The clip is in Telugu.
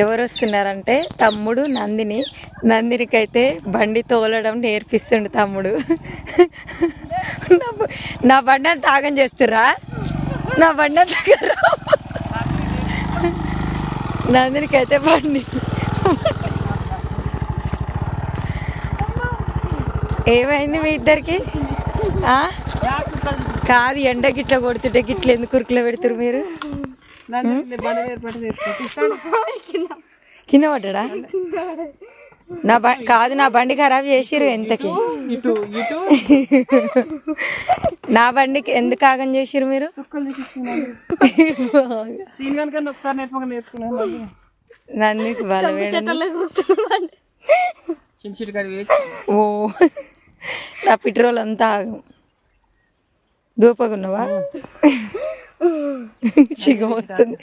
ఎవరు వస్తున్నారంటే తమ్ముడు నందిని. నందినికైతే బండి తోలడం నేర్పిస్తుండు తమ్ముడు. నా బండి తాగం చేస్తురా నా బండి అంత నందినికైతే బండి. ఏమైంది మీ ఇద్దరికి? కాదు ఎండ గిట్ల కొడుతుంటే గిట్ల ఎందుకు కురుకులో పెడతారు మీరు? కింద పడ్డా నా బ కాదు నా బండి ఖరాబ్ చేసిరు ఎంతకి? ఇటు ఇటు. నా బండికి ఎందుకు ఆగం చేసిరు మీరు? నందికి ఓ. నా పెట్రోల్ అంతా ఆగం. దూపగున్నావా? 지금 어떤